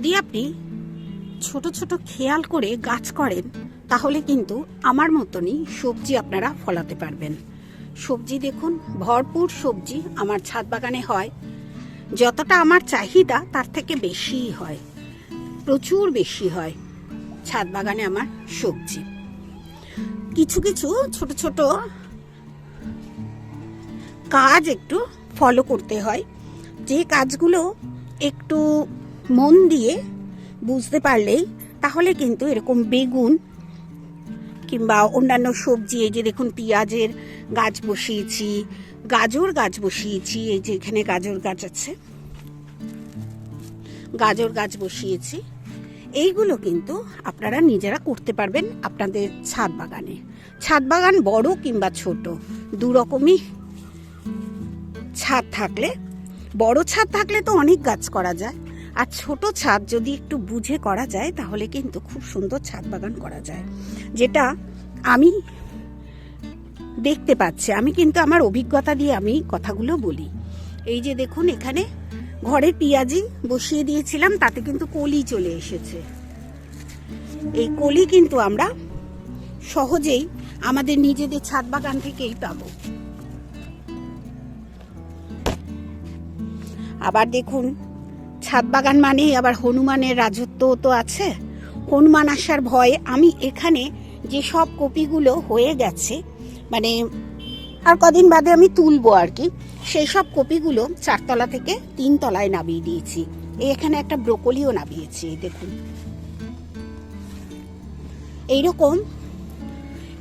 যদি আপনি ছোট ছোট খেয়াল করে গাছ করেন, তাহলে কিন্তু আমার মতনই সবজি আপনারা ফলাতে পারবেন। সবজি দেখুন, ভরপুর সবজি আমার ছাদ বাগানে হয়। যতটা আমার চাহিদা, তার থেকে বেশিই হয়। প্রচুর বেশি হয় ছাদ বাগানে আমার সবজি। কিছু কিছু ছোট ছোট কাজ একটু ফলো করতে হয়। যে কাজগুলো একটু মন দিয়ে বুঝতে পারলেই তাহলে কিন্তু এরকম বেগুন কিংবা অন্যান্য সবজি, এই যে দেখুন পেঁয়াজের গাছ বসিয়েছি, গাজর গাছ বসিয়েছি, এই যে এখানে গাজর গাছ আছে। গাজর গাছ বসিয়েছি। এইগুলো কিন্তু আপনারা নিজেরা করতে পারবেন আপনাদের ছাদ বাগানে। ছাদ বাগান বড় কিংবা ছোট, দু রকমই ছাদ থাকলে, বড় ছাদ থাকলে তো অনেক গাছ করা যায়। আর ছোট ছাদ যদি একটু বুঝে করা যায়, তাহলে কিন্তু খুব সুন্দর ছাদ বাগান করা যায়। যেটা আমি দেখতে পাচ্ছি। আমি কিন্তু আমার অভিজ্ঞতা দিয়ে আমি কথাগুলো বলি। এই যে দেখুন, এখানে ঘরে পেঁয়াজি বসিয়ে দিয়েছিলাম, তাতে কিন্তু কলি চলে এসেছে। এই কলি কিন্তু আমরা সহজেই আমাদের নিজেদের ছাদ বাগান থেকেই পাবো। আবার দেখুন ছাদ বাগান মানেই আবার হনুমানের রাজত্ব তো আছে। হনুমান আসার ভয়ে আমি এখানে যে সব কপিগুলো হয়ে গেছে মানে আর কদিন বাদে আমি তুলবো আর কি, সেই সব কপিগুলো চারতলা থেকে তিন তলায় নামিয়ে দিয়েছি। এখানে একটা ব্রোকলিও নামিয়েছি দেখুন। এইরকম।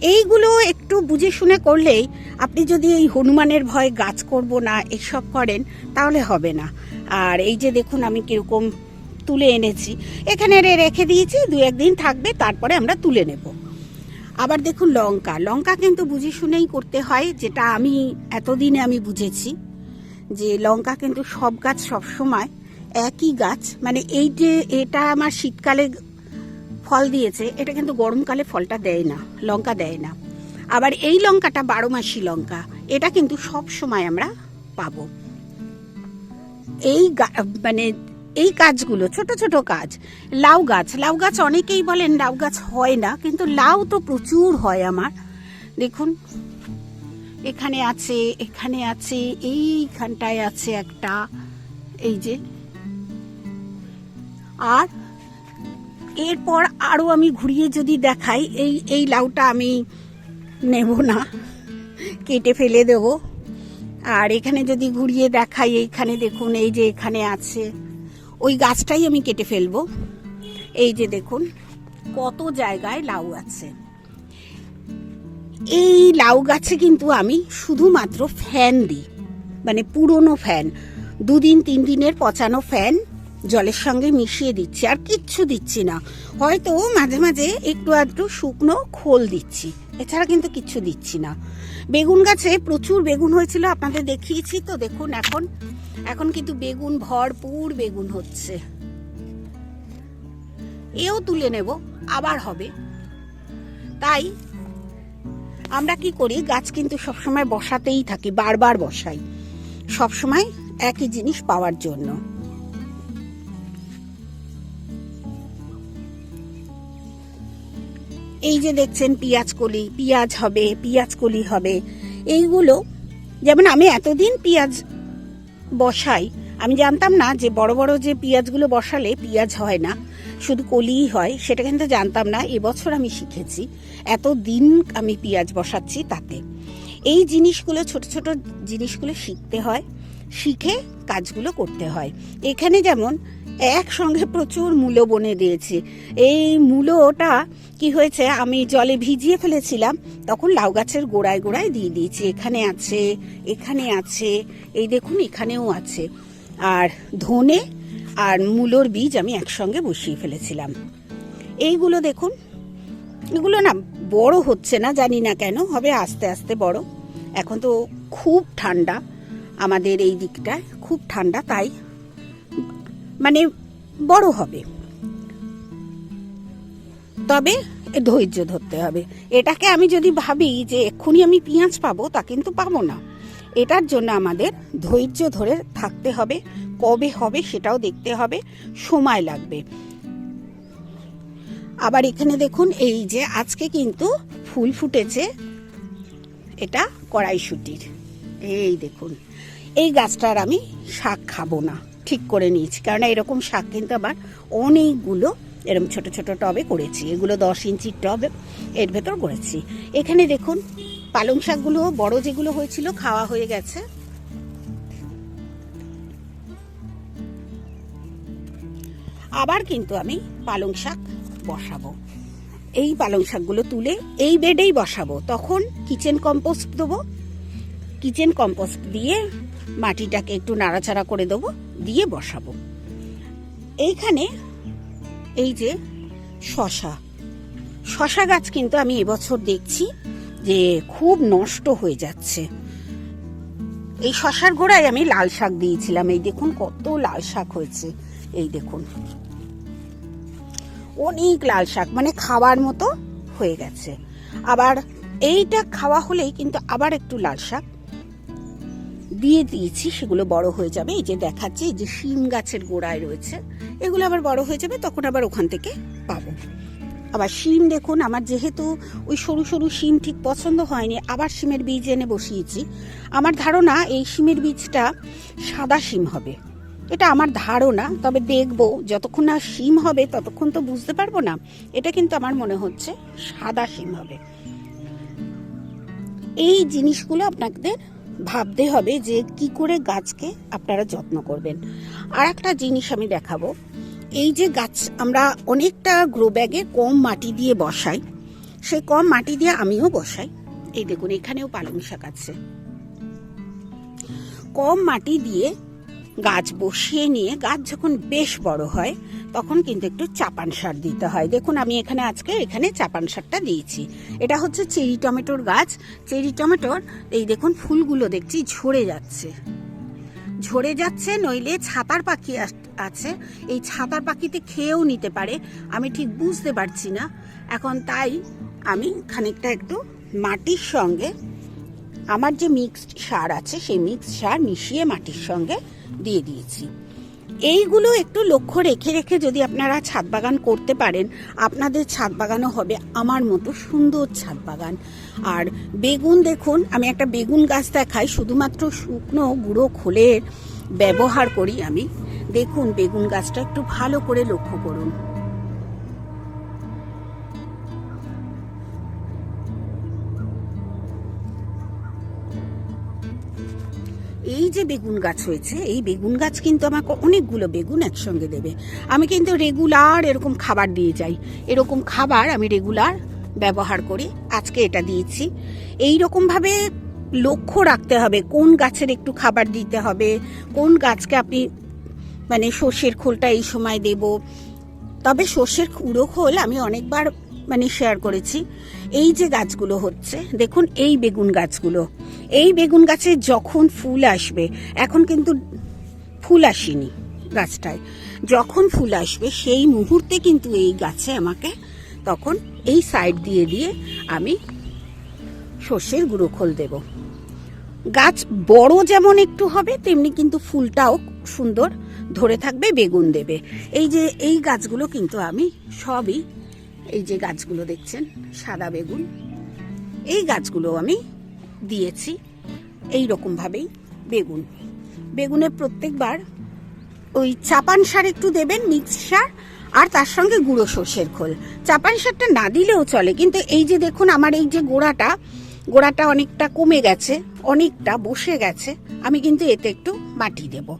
এইগুলো একটু বুঝে শুনে করলেই আপনি যদি এই হনুমানের ভয় গাছ করব না, এসব করেন, তাহলে হবে না। আর এই যে দেখুন, আমি কীরকম তুলে এনেছি। এখানে রেখে দিয়েছি, দু একদিন থাকবে, তারপরে আমরা তুলে নেব। আবার দেখুন, লঙ্কা। লঙ্কা কিন্তু বুঝে শুনেই করতে হয়, যেটা আমি এতদিনে আমি বুঝেছি, যে লঙ্কা কিন্তু সব গাছ সব সময় একই গাছ মানে এই যে এটা আমার শীতকালে ফল দিয়েছে, এটা কিন্তু গরমকালে ফলটা দেয় না, লঙ্কা দেয় না। আবার এই লঙ্কাটা বারো মাসি লঙ্কা, এটা কিন্তু সব সময় আমরা পাবো। এই মানে এই কাজগুলো, ছোট ছোট কাজ, লাউ গাছ লাউ গাছ অনেকেই বলেন লাউ গাছ হয় না, কিন্তু লাউ তো প্রচুর হয় আমার। দেখুন, এখানে আছে এখানে আছে, এইখানটায় আছে একটা, এই যে। আর এরপর আরও আমি ঘুরিয়ে যদি দেখাই, এই এই লাউটা আমি নেব না। কেটে ফেলে দেব। আর এখানে যদি ঘুরিয়ে দেখাই, এইখানে দেখুন, এই যে এখানে আছে, ওই গাছটাই আমি কেটে ফেলব। এই যে দেখুন, কত জায়গায় লাউ আছে। এই লাউ গাছে কিন্তু আমি শুধুমাত্র ফ্যান দিই মানে পুরনো ফ্যান। দুদিন, তিন দিনের পচানো ফ্যান জলের সঙ্গে মিশিয়ে দিচ্ছি, আর কিচ্ছু দিচ্ছি না। হয়তো মাঝে মাঝে একটু আধটু শুকনো খোল দিচ্ছি। এছাড়া কিন্তু কিচ্ছু দিচ্ছি না। বেগুন গাছে প্রচুর বেগুন হয়েছিল, আপনাদের দেখিয়েছি তো, দেখুন এখন। এখন কিন্তু বেগুন ভরপুর বেগুন হচ্ছে। এও তুলে নেব, আবার হবে। তাই আমরা কি করি, গাছ কিন্তু সবসময় বসাতেই থাকি, বারবার বসাই। সবসময় একই জিনিস পাওয়ার জন্য। এই যে দেখছেন পেঁয়াজ কলি, পেঁয়াজ হবে, পেঁয়াজ কলি হবে। এইগুলো, যেমন আমি এতদিন পেঁয়াজ বসাই, আমি জানতাম না যে বড় বড় যে পেঁয়াজগুলো বসালে পেঁয়াজ হয় না, শুধু কলিই হয়, সেটা কিন্তু জানতাম না, এবছর আমি শিখেছি। এত দিন আমি পেঁয়াজ বসাচ্ছি তাতে। এই জিনিসগুলো, ছোট ছোট জিনিসগুলো শিখতে হয়, শিখে কাজগুলো করতে হয়। এখানে যেমন একসঙ্গে প্রচুর মূলো বনে দিয়েছি। এই মূলোটা কি হয়েছে? আমি জলে ভিজিয়ে ফেলেছিলাম, তখন লাউ গাছের গোড়ায় গোড়ায় দিয়ে দিয়েছি। এখানে আছে এখানে আছে, এই দেখুন এখানেও আছে। আর ধনে আর মূলোর বীজ আমি একসঙ্গে বসিয়ে ফেলেছিলাম। এইগুলো দেখুন, এগুলো না বড় হচ্ছে না, জানি না কেন, হবে আস্তে আস্তে বড়। এখন তো খুব ঠান্ডা, আমাদের এই দিকটায় খুব ঠান্ডা, তাই মানে বড় হবে। তবে ধৈর্য ধরতে হবে। এটাকে আমি যদি ভাবি যে এক্ষুনি আমি পেঁয়াজ পাবো, তা কিন্তু পাবো না। এটার জন্য আমাদের ধৈর্য ধরে থাকতে হবে। কবে হবে সেটাও দেখতে হবে। সময় লাগবে। আবার এখানে দেখুন, এই যে আজকে কিন্তু ফুল ফুটেছে এটা কড়াইশুটির। এই দেখুন। এই গাছটার আমি শাক খাব না। ঠিক করে নিয়েছি। কারণ এরকম শাক কিন্তু আবার অনেকগুলো এরকম ছোট ছোট টবে করেছি। এগুলো দশ ইঞ্চির টবে এর ভেতর করেছি। এখানে দেখুন, পালং শাকগুলো, বড় যেগুলো হয়েছিল, খাওয়া হয়ে গেছে। আবার কিন্তু আমি পালং শাক বসাবো। এই পালং শাকগুলো তুলে এই বেডেই বসাবো। তখন কিচেন কম্পোস্ট দেবো। কিচেন কম্পোস্ট দিয়ে মাটিটাকে একটু নাড়াচাড়া করে দেবো, দিয়ে বসাবো। এইখানে এই যে শশা শশা গাছ কিন্তু আমি এবছর দেখছি যে খুব নষ্ট হয়ে যাচ্ছে। এই শশার গোড়ায় আমি লাল শাক দিয়েছিলাম, এই দেখুন কত লাল শাক হয়েছে, এই দেখুন। অনেক লাল শাক মানে খাওয়ার মতো হয়ে গেছে। আবার এইটা খাওয়া হলেই কিন্তু আবার একটু লাল শাক দিয়ে দিয়েছি, সেগুলো বড় হয়ে যাবে। এই যে দেখাচ্ছে, এই যে শিম গাছের গোড়ায় রয়েছে, এগুলো আবার বড় হয়ে যাবে, তখন আবার ওখান থেকে পাবো। আবার শিম দেখুন, আমার যেহেতু ওই সরু সরু শিম ঠিক পছন্দ হয়নি, আবার শিমের বীজ এনে বসিয়েছি। আমার ধারণা এই শিমের বীজটা সাদা শিম হবে। এটা আমার ধারণা, তবে দেখব, যতক্ষণ না শিম হবে, ততক্ষণ তো বুঝতে পারব না। এটা কিন্তু আমার মনে হচ্ছে সাদা শিম হবে। এই জিনিসগুলো আপনাদের ভাবতে হবে যে কি করে গাছকে আপনারা যত্ন করবেন। আর একটা জিনিস আমি দেখাবো। এই যে গাছ আমরা অনেকটা গ্রো ব্যাগে কম মাটি দিয়ে বসাই, সেই কম মাটি দিয়ে আমিও বসাই। এই দেখুন, এখানেও পালং শাক আছে। কম মাটি দিয়ে গাছ বসিয়ে নিয়ে, গাছ যখন বেশ বড় হয়, তখন কিন্তু একটু চাপান সার দিতে হয়। দেখুন, আমি এখানে আজকে এখানে চাপান সারটা দিয়েছি। এটা হচ্ছে চেরি টমেটোর গাছ। চেরি টমেটোর, এই দেখুন, ফুলগুলো দেখছি ঝরে যাচ্ছে। ঝরে যাচ্ছে, নইলে ছাতার পাখি আছে। এই ছাতার পাখিতে খেয়েও নিতে পারে। আমি ঠিক বুঝতে পারছি না। এখন তাই আমি খানিকটা একটু মাটির সঙ্গে আমার যে মিক্সড সার আছে, সেই মিক্সড সার মিশিয়ে মাটির সঙ্গে দিয়ে দিয়েছি। এইগুলো একটু লক্ষ্য রেখে রেখে যদি আপনারা ছাদ বাগান করতে পারেন, আপনাদের ছাদ বাগানও হবে আমার মতো সুন্দর ছাদ বাগান। আর বেগুন দেখুন, আমি একটা বেগুন গাছ দেখাই, শুধুমাত্র শুকনো গুঁড়ো খোলের ব্যবহার করি আমি। দেখুন, বেগুন গাছটা একটু ভালো করে লক্ষ্য করুন। যে বেগুন গাছ হয়েছে, এই বেগুন গাছ কিন্তু আমাকে অনেকগুলো বেগুন একসঙ্গে দেবে। আমি কিন্তু রেগুলার এরকম খাবার দিয়ে যাই। এরকম খাবার আমি রেগুলার ব্যবহার করি। আজকে এটা দিয়েছি। এই রকমভাবে লক্ষ্য রাখতে হবে, কোন গাছের একটু খাবার দিতে হবে, কোন গাছকে আপনি মানে সর্ষের খোলটা এই সময় দেব। তবে সর্ষের কুড়ো খোল আমি অনেকবার মানে শেয়ার করেছি। এই যে গাছগুলো হচ্ছে, দেখুন এই বেগুন গাছগুলো। এই বেগুন গাছে যখন ফুল আসবে, এখন কিন্তু ফুল আসেনি গাছটায়। যখন ফুল আসবে, সেই মুহূর্তে কিন্তু এই গাছে আমাকে তখন এই সাইড দিয়ে দিয়ে আমি সর্ষের গুঁড়ো খোল দেব। গাছ বড় যেমন একটু হবে, তেমনি কিন্তু ফুলটাও সুন্দর ধরে থাকবে, বেগুন দেবে। এই যে এই গাছগুলো কিন্তু আমি সবই, এই যে গাছগুলো দেখছেন, সাদা বেগুন, এই গাছগুলো আমি দিয়েছি এই রকমভাবেই বেগুন। বেগুনে প্রত্যেকবার ওই চাপান সার একটু দেবেন, মিক্স সার, আর তার সঙ্গে গুঁড়ো সর্ষের খোল। চাপান সারটা না দিলেও চলে, কিন্তু এই যে দেখুন আমার এই যে গোড়াটা গোড়াটা অনেকটা কমে গেছে, অনেকটা বসে গেছে, আমি কিন্তু এতে একটু মাটি দেব।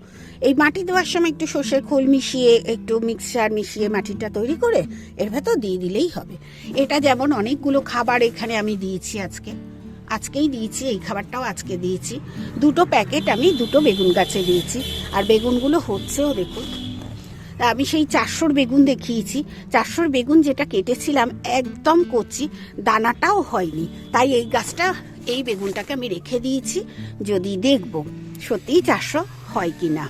এই মাটি দেওয়ার সময় একটু সর্ষের খোল মিশিয়ে, একটু মিক্সচার মিশিয়ে মাটিটা তৈরি করে এর ভেতর দিয়ে দিলেই হবে। এটা যেমন অনেকগুলো খাবার এখানে আমি দিয়েছি আজকে। আজকেই দিয়েছি, এই খাবারটাও আজকে দিয়েছি। দুটো প্যাকেট আমি দুটো বেগুন গাছে দিয়েছি। আর বেগুনগুলো হচ্ছেও দেখুন। আমি সেই চারশোর বেগুন দেখিয়েছি। চারশোর বেগুন যেটা কেটেছিলাম একদম কচি, দানাটাও হয়নি। তাই এই গাছটা, এই বেগুনটাকে আমি রেখে দিয়েছি। যদি দেখব সত্যিই চারশো হয় কি না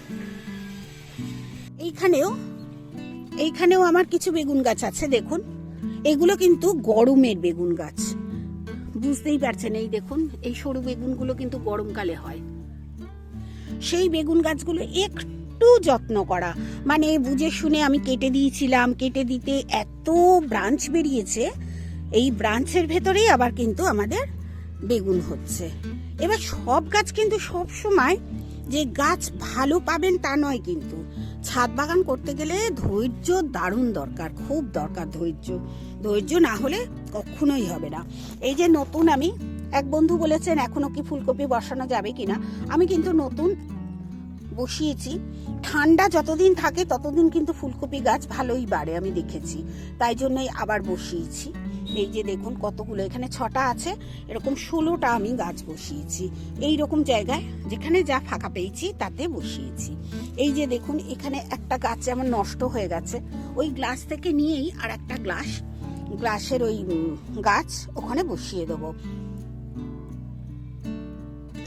এইখানেও এইখানেও আমার কিছু বেগুন গাছ আছে, দেখুন। এগুলো কিন্তু গরমের বেগুন গাছ। বুঝতেই পারছেন, এই দেখুন, এই সরু বেগুনগুলো কিন্তু গরমকালে হয়। সেই বেগুন গাছগুলো একটু যত্ন করা। মানে বুঝে শুনে আমি কেটে দিয়েছিলাম, কেটে দিতে এত ব্রাঞ্চ বেরিয়েছে, এই ব্রাঞ্চের ভেতরেই আবার কিন্তু আমাদের বেগুন হচ্ছে। এবার সব গাছ কিন্তু সব সময় যে গাছ ভালো পাবেন তা নয় কিন্তু। ছাদ বাগান করতে গেলে ধৈর্য দারুণ দরকার, খুব দরকার ধৈর্য। ধৈর্য না হলে কখনোই হবে না। এই যে নতুন আমি, এক বন্ধু বলেছেন, এখনও কি ফুলকপি বসানো যাবে কিনা? আমি কিন্তু নতুন বসিয়েছি। ঠান্ডা যতদিন থাকে, ততদিন কিন্তু ফুলকপি গাছ ভালোই বাড়ে, আমি দেখেছি। তাই জন্যই আবার বসিয়েছি। এই যে দেখুন, কতগুলো, এখানে ছটা আছে, এরকম ষোলোটা আমি গাছ বসিয়েছি। এই রকম জায়গায়, যেখানে যা ফাঁকা পেয়েছি, তাতে বসিয়েছি। এই যে দেখুন, এখানে একটা গাছ যেমন নষ্ট হয়ে গেছে, ওই গ্লাস থেকে নিয়েই আর একটা গ্লাস গ্লাসের ওই গাছ ওখানে বসিয়ে দেবো।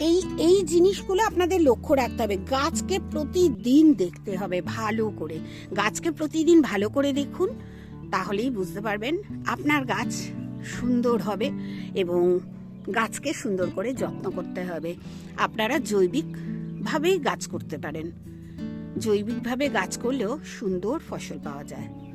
এই এই জিনিসগুলো আপনাদের লক্ষ্য রাখতে হবে। গাছকে প্রতিদিন দেখতে হবে ভালো করে। গাছকে প্রতিদিন ভালো করে দেখুন, তাহলেই বুঝতে পারবেন আপনার গাছ সুন্দর হবে এবং গাছকে সুন্দর করে যত্ন করতে হবে। আপনারা জৈবিকভাবেই গাছ করতে পারেন। জৈবিকভাবে গাছ করলেও সুন্দর ফসল পাওয়া যায়।